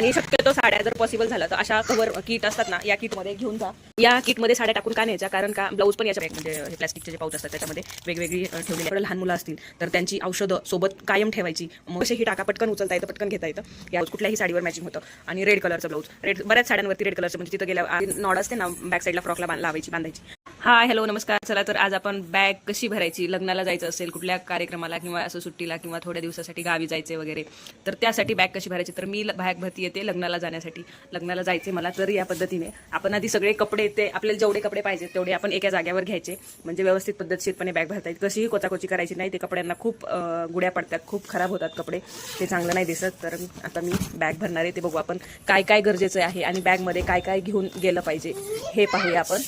आणि शक्यतो साड्या जर पॉसिबल झालं तर अशा कव्हर किट असतात ना या किटमध्ये घेऊन जा. या किटमध्ये साड्या टाकून का न्यायच्या? कारण का ब्लाऊज पण याच्या म्हणजे प्लास्टिकचे जे पाऊच असतात त्याच्यामध्ये वेगवेगळी ठेवलेली लहान मुलं असतील तर त्यांची औषधं सोबत कायम ठेवायची. मग असे ही टाका पटकन उचलता येतं पटकन घेता येतं. या कुठल्याही साडीवर मॅचिंग होतं. आणि रेड कलरचं ब्लाऊज रेड बऱ्याच साड्यांवरती रेड कलरचं म्हणजे तिथं गेल्या नॉड असते ना बॅक साईडला फ्रॉकला बांध- लावायची बांधायची. हा हॅलो नमस्कार. चला तर आज आपण बॅग कशी भरायची? लग्नाला जायचं असेल कुठल्या कार्यक्रमाला किंवा असं सुट्टीला किंवा थोड्या दिवसासाठी गावी जायचे वगैरे तर त्यासाठी बॅग कशी भरायची? तर मी बॅग भरती येते लग्नाला जाण्यासाठी. लग्नाला जायचे मला तर या पद्धतीने. आपण आधी सगळे कपडे ते आपल्याला जेवढे कपडे पाहिजेत तेवढे आपण एका जाग्यावर घ्यायचे. म्हणजे व्यवस्थित पद्धतशीरपणे बॅग भरता येईल. कशीही कोचाकोची करायची नाही ते कपड्यांना खूप गुड्या पडतात खूप खराब होतात कपडे. ते चांगलं नाही दिसत तर आता मी बॅग भरणार आहे. ते बघू आपण काय काय गरजेचं आहे आणि बॅगमध्ये काय काय घेऊन गेलं पाहिजे हे पाहूया आपण.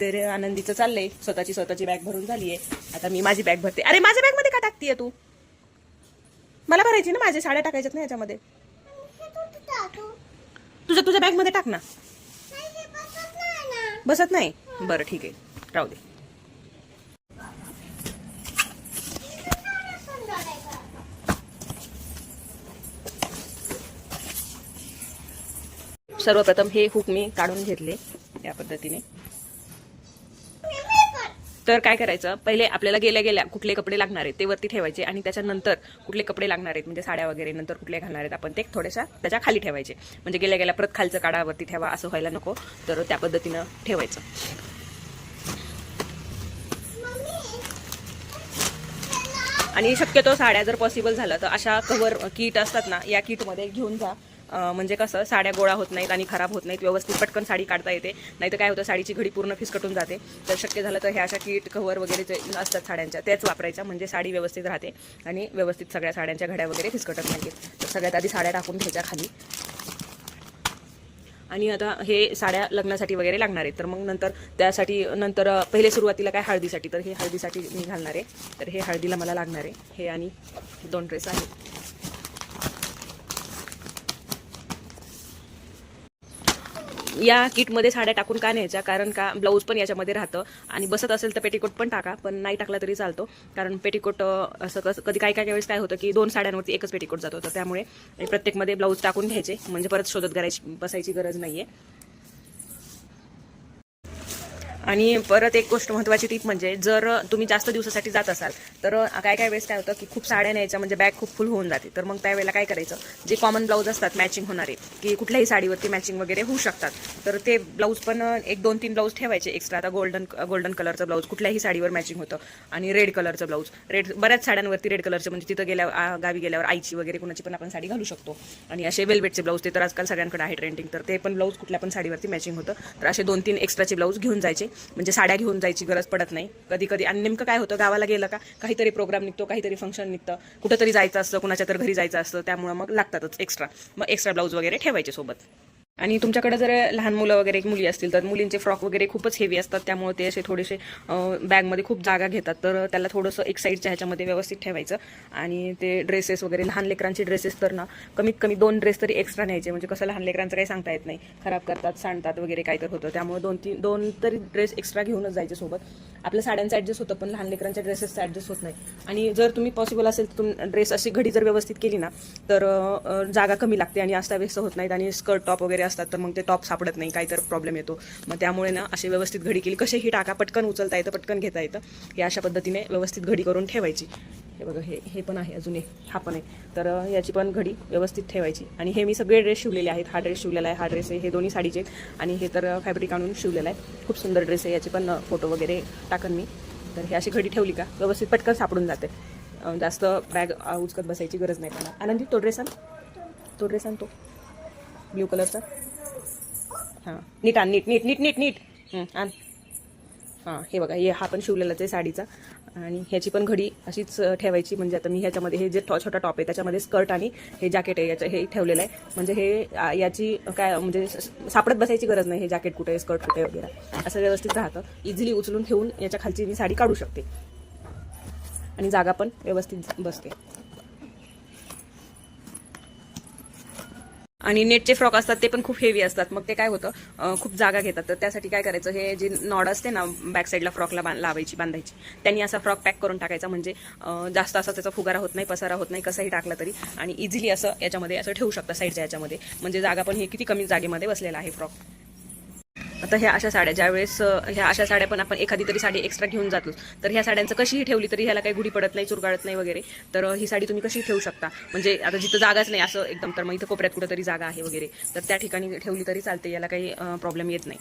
तर आनंदीचं चाललंय. स्वतःची स्वतःची बॅग भरून झाली आहे आता मी माझी बॅग भरते. अरे माझ्या बॅगमध्ये का टाकतीये तू? मला भरायची ना माझ्या साड्या टाकायच्यात ना याच्यामध्ये. तुझ्या तुझ्या बॅगमध्ये टाक ना. बसत नाही? बरं ठीक आहे. राहू दे. सर्वप्रथम हे हुक मी काढून घेतले या पद्धतीने. तर काय करायचं? पहिले आपल्याला गेल्या गेल्या कुठले कपडे लागणार आहेत ते वरती ठेवायचे आणि त्याच्यानंतर कुठले कपडे लागणार आहेत म्हणजे साड्या वगैरे नंतर कुठले घालणार आहेत आपण ते थोड्याशा त्याच्याखाली ठेवायचे. म्हणजे गेल्या गेल्या परत खालचं काढा वरती ठेवा असं व्हायला नको. तर त्या पद्धतीनं ठेवायचं. आणि शक्यतो साड्या जर पॉसिबल झालं तर अशा कव्हर किट असतात ना या किटमध्ये घेऊन जा. म्हणजे कसं साड्या गोळा होत नाहीत आणि खराब होत नाहीत व्यवस्थित पटकन साडी काढता येते. नाही तर काय होतं साडीची घडी पूर्ण फिसकटून जाते. तर शक्य झालं तर ह्या अशा किट कव्हर वगैरे जे असतात साड्यांच्या त्याच वापरायच्या. म्हणजे साडी व्यवस्थित राहते आणि व्यवस्थित सगळ्या साड्यांच्या घड्या वगैरे फिसकटत नाहीत तर सगळ्यात आधी साड्या टाकून घ्यायच्या खाली. आणि आता हे साड्या लग्नासाठी वगैरे लागणार आहेत. तर मग नंतर त्यासाठी नंतर पहिले सुरुवातीला काय हळदीसाठी? तर हे हळदीसाठी मी घालणार आहे. तर हे हळदीला मला लागणार आहे. हे आणि दोन ड्रेस आहेत. या किटमध्ये साड्या टाकून का न्यायच्या? कारण का ब्लाऊज पण याच्यामध्ये राहतं. आणि बसत असेल तर पेटीकोट पण टाका पण नाही टाकला तरी चालतो. कारण पेटीकोट असं कसं कधी काही काही वेळेस काय होतं की दोन साड्यांवरती एकच पेटीकोट जातो. होतं त्यामुळे प्रत्येकमध्ये ब्लाऊज टाकून घ्यायचे. म्हणजे परत शोधत करायची बसायची गरज नाही आहे आणि परत एक गोष्ट महत्त्वाची टीप म्हणजे जर तुम्ही जास्त दिवसासाठी जात असाल तर काय काय वेळेस काय होतं की खूप साड्या न्यायच्या म्हणजे बॅग खूप फुल होऊन जाते. तर मग त्यावेळेला काय करायचं जे कॉमन ब्लाऊज असतात मॅचिंग होणारे की कुठल्याही साडीवरती मॅचिंग वगैरे होऊ शकतात. तर ते ब्लाऊज पण एक दोन तीन ब्लाऊज ठेवायचे एक्स्ट्रा आता गोल्डन गोल्डन कलरचं ब्लाऊज कुठल्याही साडीवर मॅचिंग होतं. आणि रेड कलरचं ब्लाऊज रेड बऱ्याच साड्यांवरती रेड कलरचे म्हणजे तिथं गेल्यावर गावी गेल्यावर आईची वगैरे कुणाची पण आपण साडी घालू शकतो. आणि असे वेलवेटचे ब्लाऊज ते तर आजकाल सगळ्यांकडे आहे ट्रेंडिंग तर ते पण ब्लाऊज कुठल्या पण साडीवरती मॅचिंग होतं. तर असे दोन तीन एक्स्ट्राचे ब्लाऊज घेऊन जायचे. म्हणजे साड्या घेऊन जायची गरज पडत नाही. कधी कधी आणि नेमकं काय होतं गावाला गेलं का काहीतरी प्रोग्राम निघतो काहीतरी फंक्शन निघतं. कुठंतरी जायचं असतं कुणाच्या तर घरी जायचं असतं त्यामुळं मग लागतातच एक्स्ट्रा मग एक्स्ट्रा ब्लाऊज वगैरे ठेवायचे सोबत. आणि तुमच्याकडे जर लहान मुलं वगैरे मुली असतील तर मुलींचे फ्रॉक वगैरे खूपच हेवी असतात. त्यामुळे ते असे थोडेसे बॅगमध्ये खूप जागा घेतात. तर त्याला थोडंसं एक साईडच्या ह्याच्यामध्ये व्यवस्थित ठेवायचं. आणि ते ड्रेसेस वगैरे लहान लेकरांचे ड्रेसेस तर ना कमीत कमी दोन ड्रेस तरी एक्स्ट्रा न्यायचे. म्हणजे कसं लहान लेकरांचं काही सांगता येत नाही. खराब करतात सांडतात वगैरे काही तर होतं. त्यामुळे दोन तीन दोन तरी ड्रेस एक्स्ट्रा घेऊनच जायचे सोबत. आपल्या साड्यांचं ॲडजस्ट होतं पण लहान लेकरांच्या ड्रेसेसचं ॲडजस्ट होत नाही. आणि जर तुम्ही पॉसिबल असेल तर तुम ड्रेस अशी घडी जर व्यवस्थित केली ना तर जागा कमी लागते आणि अस्ताव्यस्त होत नाहीत. आणि स्कर्ट टॉप वगैरे असतात तर मग ते टॉप सापडत नाही काही तर प्रॉब्लेम येतो. मग त्यामुळे ना असे व्यवस्थित घडी केली. कसेही टाका पटकन उचलता येतं पटकन घेता येतं. हे अशा पद्धतीने व्यवस्थित घडी करून ठेवायची. हे बघा हे हे पण आहे अजून एक हा पण आहे तर याची पण घडी व्यवस्थित ठेवायची. आणि हे मी सगळे ड्रेस शिवलेले आहेत. हा ड्रेस शिवलेला आहे हा ड्रेस आहे हे दोन्ही साडीचे आहेत. आणि हे तर फॅब्रिक आणून शिवलेलं आहे. खूप सुंदर ड्रेस आहे याचे पण फोटो वगैरे टाकन मी. तर हे अशी घडी ठेवली का व्यवस्थित पटकन सापडून जाते. जास्त बॅग उचकत बसायची गरज नाही त्यांना आनंदी तो ड्रेस आण. तो ड्रेस आण तो. ब्ल्यू कलरचा हां. नीट आण नीट नीट नीट नीट नीट. आण. हां हे बघा हे हा पण शिवलेलाच आहे साडीचा. आणि ह्याची पण घडी अशीच ठेवायची. म्हणजे आता मी ह्याच्यामध्ये हे जे टॉ छोटा टॉप आहे त्याच्यामध्ये स्कर्ट आणि हे जॅकेट आहे याचं हे ठेवलेलं आहे. म्हणजे हे याची काय म्हणजे सापडत बसायची गरज नाही हे जॅकेट कुठे आहे स्कर्ट कुठे वगैरे. असं व्यवस्थित राहतं. इझिली उचलून ठेवून याच्या खालची मी साडी काढू शकते. आणि जागा पण व्यवस्थित बसते. आणि नेटचे फ्रॉक असतात ते पण खूप हेवी असतात. मग ते काय होतं खूप जागा घेतात. तर त्यासाठी काय करायचं हे जे नॉड असते ना बॅक साईडला फ्रॉकला बां- लावायची बांधायची त्यांनी असा फ्रॉक पॅक करून टाकायचा. म्हणजे जास्त असा त्याचा फुगारा होत नाही पसारा होत नाही कसंही टाकला तरी. आणि इझिली असं याच्यामध्ये असं ठेवू शकता साईडच्या याच्यामध्ये. म्हणजे जागा पण हे किती कमी जागेमध्ये बसलेला आहे फ्रॉक. आता ह्या अशा साड्या ज्यावेळेस ह्या अशा साड्या पण आपण एखादी तरी साडी एक्स्ट्रा घेऊन जातो. तर ह्या साड्यांचं कशीही ठेवली तरी ह्याला काही गुढी पडत नाही चुरगाळत नाही वगैरे. तर ही साडी तुम्ही कशी ठेवू शकता. म्हणजे आता जिथं जागाच नाही असं एकदम तर मग इथं कोपऱ्यात कुठं तरी जागा आहे वगैरे. तर त्या ठिकाणी ठेवली तरी चालते याला काही प्रॉब्लेम येत नाही.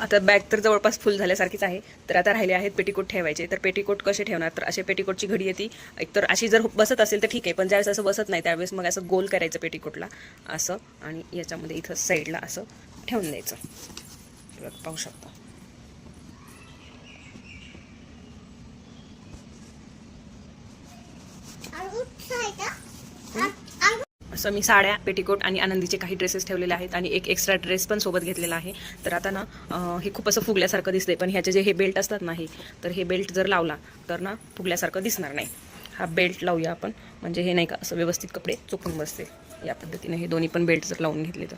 आता बॅग तर जवळपास फुल झाल्यासारखीच आहे. तर आता राहिले आहेत पेटीकोट ठेवायचे. तर पेटीकोट कसे ठेवणार? तर असे पेटीकोटची घडी येते. एकतर अशी जर बसत असेल तर ठीक आहे पण ज्यावेळेस असं बसत नाही त्यावेळेस मग असं गोल करायचं पेटीकोटला. असं. आणि याच्यामध्ये इथं साईडला असं ठेवून द्यायचं. पाहू शकता. असं मी साड्या पेटीकोट आणि आनंदीचे काही ड्रेसेस ठेवलेले आहेत आणि एक एक्स्ट्रा ड्रेस पण सोबत घेतलेला आहे. तर आता ना हे खूप असं फुगल्यासारखं दिसतंय पण ह्याचे जे हे बेल्ट असतात ना हे तर हे बेल्ट जर लावला तर ना फुगल्यासारखं दिसणार नाही. हा बेल्ट लावूया आपण. म्हणजे हे नाही का असं व्यवस्थित कपडे चुकून बसते. या पद्धतीने हे दोन्ही पण बेल्ट जर लावून घेतले तर.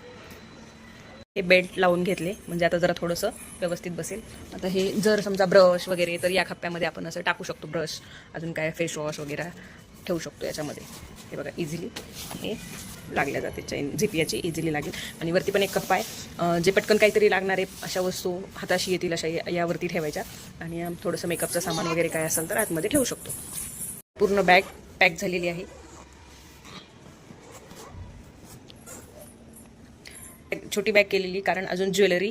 हे बेल्ट लावून घेतले म्हणजे आता जरा थोडंसं व्यवस्थित बसेल. आता हे जर समजा ब्रश वगैरे तर या खप्प्यामध्ये आपण असं टाकू शकतो ब्रश अजून काय फेस वॉश वगैरे. ठेवू शकतो याच्यामध्ये. हे बघा इझिली हे लागल्या जाते चैन झिप याची इझिली लागेल. आणि वरती पण एक कप्पा आहे. जे पटकन काहीतरी लागणारे अशा वस्तू हाताशी येतील अशा या- यावरती ठेवायच्या. आणि थोडंसं मेकअपचं सामान वगैरे काय असेल तर आतमध्ये ठेवू शकतो. पूर्ण बॅग पॅक झालेली आहे. छोटी बॅग केलेली कारण अजून ज्वेलरी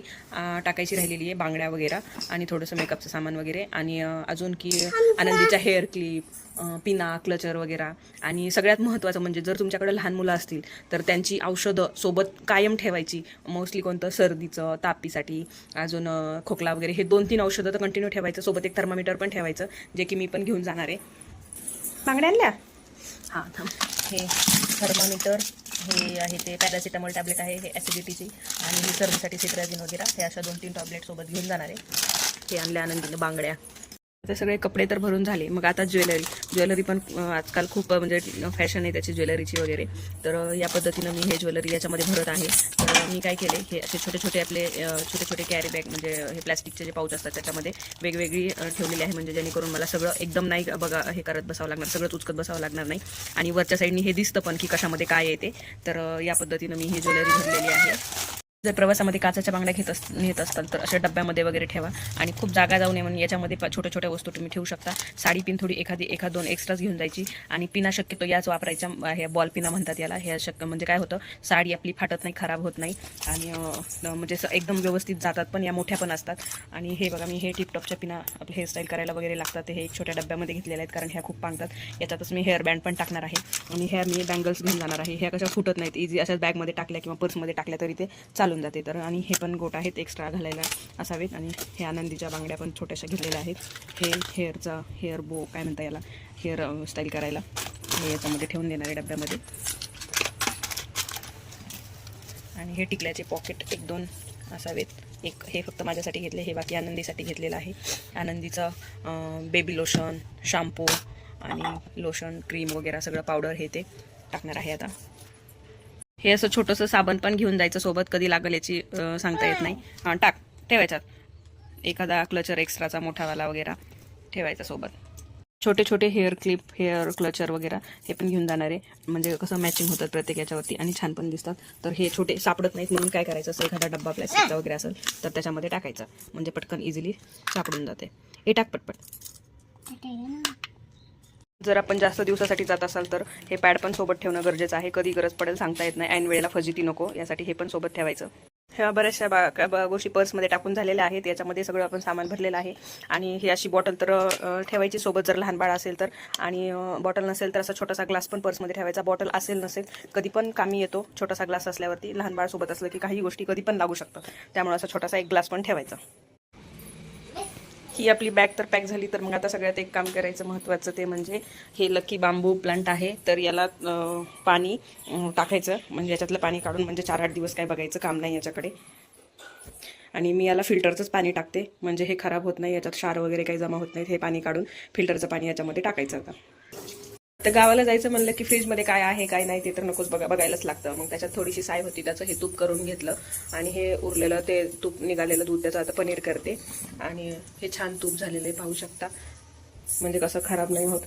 टाकायची राहिलेली आहे बांगड्या वगैरे आणि थोडंसं मेकअपचं सामान वगैरे. आणि अजून की आनंदीच्या हेअर क्लिप पिना क्लचर वगैरे. आणि सगळ्यात महत्त्वाचं म्हणजे जर तुमच्याकडे लहान मुलं असतील तर त्यांची औषधं सोबत कायम ठेवायची. मोस्टली कोणतं सर्दीचं तापीसाठी अजून खोकला वगैरे हे दोन तीन औषधं तर कंटिन्यू ठेवायचं. सोबत एक थर्मामीटर पण ठेवायचं जे की मी पण घेऊन जाणार आहे. बांगड्या आणल्या हां थांब. हे थर्मामीटर हे आहे ते पॅरासिटामॉल टॅबलेट आहे हे ॲसिडिटीची आणि सर्दीसाठी सिट्रॅझिन वगैरे हे अशा दोन तीन टॅबलेटसोबत घेऊन जाणार. आहे हे आणल्या आनंदीनं बांगड्या. ते सगळे कपडे तर भरून झाले. मग आता ज्वेलरी. ज्वेलरी पण आजकाल खूप म्हणजे फॅशन आहे त्याची ज्वेलरीची वगैरे. तर या पद्धतीनं मी हे ज्वेलरी याच्यामध्ये भरत आहे. तर मी काय केले हे असे छोटे छोटे आपले छोटे छोटे कॅरी बॅग म्हणजे हे प्लॅस्टिकचे जे पाऊच असतात त्याच्यामध्ये वेगवेगळी ठेवलेली आहे. म्हणजे जेणेकरून मला सगळं एकदम नाही बघा हे करत बसावं लागणार सगळंच उचकत बसावं लागणार नाही. आणि वरच्या साईडनी हे दिसतं पण की कशामध्ये काय येते तर या पद्धतीनं मी ही ज्वेलरी भरलेली आहे. जर प्रवासामध्ये काचाच्या बांगड्या घेत अस नेत असताल तर अशा डब्यामध्ये वगैरे ठेवा. आणि खूप जागा जाऊ नये म्हणून याच्यामध्ये छोट्या छोट्या वस्तू तुम्ही ठेवू शकता. साडी पिन थोडी एखादी एखाद दोन एक्स्ट्राच घेऊन जायची. आणि पिना शक्यतो याच वापरायच्या ह्या हे बॉल पिना म्हणतात याला. हे शक्य म्हणजे काय होतं? साडी आपली फाटत नाही खराब होत नाही. आणि म्हणजे असं एकदम व्यवस्थित जातात पण या मोठ्या पण असतात. आणि हे बघा मी हे टिपटॉपच्या पिना आपले हेअरस्टाईल करायला वगैरे लागतात. हे एक छोट्या डब्यामध्ये घेतलेले आहेत कारण ह्या खूप पांगतात. याच्यातच मी हेअर बँड पण टाकणार आहे. आणि ह्या मी बँगल्स घेऊन जाणार आहे. ह्या कशा फुटत नाहीत. इझी अशाच बॅगमध्ये टाकल्या किंवा पर्समध्ये टाकल्या तरी ते घालून जाते. तर आणि हे पण गोट आहेत एक्स्ट्रा घालायला असावेत. आणि हे आनंदीच्या बांगड्या पण छोट्याशा घेतलेल्या आहेत. हे हेअरचा हेअर बो काय म्हणता याला? हेअर स्टाईल करायला. हे याच्यामध्ये ठेवून देणार आहे डब्यामध्ये. आणि हे टिकल्याचे पॉकेट एक दोन असावेत. एक हे फक्त माझ्यासाठी घेतले हे बाकी आनंदीसाठी घेतलेलं आहे. आनंदीचं बेबी लोशन शॅम्पू आणि लोशन क्रीम वगैरे सगळं पावडर हे ते टाकणार आहे आता. हे असं छोटंसं साबण पण घेऊन जायचं सोबत कधी लागेल याची सांगता येत नाही. हां. टाक. ठेवायच्यात. एखादा क्लचर एक्स्ट्राचा मोठावाला वगैरे ठेवायचा सोबत. छोटे छोटे हेअर क्लिप हेअर क्लचर वगैरे हे पण घेऊन जाणार. आहे म्हणजे कसं मॅचिंग होतं प्रत्येक याच्यावरती आणि छान पण दिसतात. तर हे छोटे सापडत नाहीत म्हणून काय करायचं? असं एखादा डब्बा प्लॅस्टिकचा वगैरे असेल तर त्याच्यामध्ये टाकायचं. म्हणजे पटकन इझिली सापडून जाते. हे टाक पटपट. जर आपण जास्त दिवसासाठी जात असाल तर हे पॅड पण सोबत ठेवणं गरजेचं आहे. कधी गरज पडेल सांगता येत नाही. ऐन वेळेला फजिती नको. यासाठी हे पण सोबत ठेवायचं. ह्या बऱ्याचशा बा गोष्टी पर्समध्ये टाकून झालेल्या आहेत. याच्यामध्ये सगळं आपण सामान भरलेलं आहे. आणि ही अशी बॉटल तर ठेवायची सोबत जर लहान बाळ असेल तर. आणि बॉटल नसेल तर असा छोटासा ग्लास पण पर्समध्ये ठेवायचा. बॉटल असेल नसेल कधी पण कामी येतो. छोटासा ग्लास असल्यावरती लहान बाळसोबत असलं की काही गोष्टी कधी पण लागू शकतात. त्यामुळे असा छोटासा एक ग्लास पण ठेवायचा. ही आपली बॅग तर पॅक झाली तर मग आता सगळ्यात एक काम करायचं महत्त्वाचं ते म्हणजे हे लकी बांबू प्लांट आहे तर याला पाणी टाकायचं म्हणजे याच्यातलं पाणी काढून म्हणजे चार आठ दिवस काय बघायचं काम नाही याच्याकडे. आणि मी याला फिल्टरचंच पाणी टाकते म्हणजे हे खराब होत नाही याच्यात क्षार वगैरे काही जमा होत नाहीत हे पाणी काढून फिल्टरचं पाणी याच्यामध्ये टाकायचं आता. तर गावाला जायचं म्हणलं की फ्रीजमध्ये काय आहे काय नाही ते तर नकोच बघा बघायलाच लागतं. मग त्याच्यात थोडीशी साय होती त्याचं हे तूप करून घेतलं आणि हे उरलेलं ते तूप निघालेलं दूध त्याचं आता पनीर करते. आणि हे छान तूप झालेलं आहे पाहू शकता. म्हणजे कसं खराब नाही होत.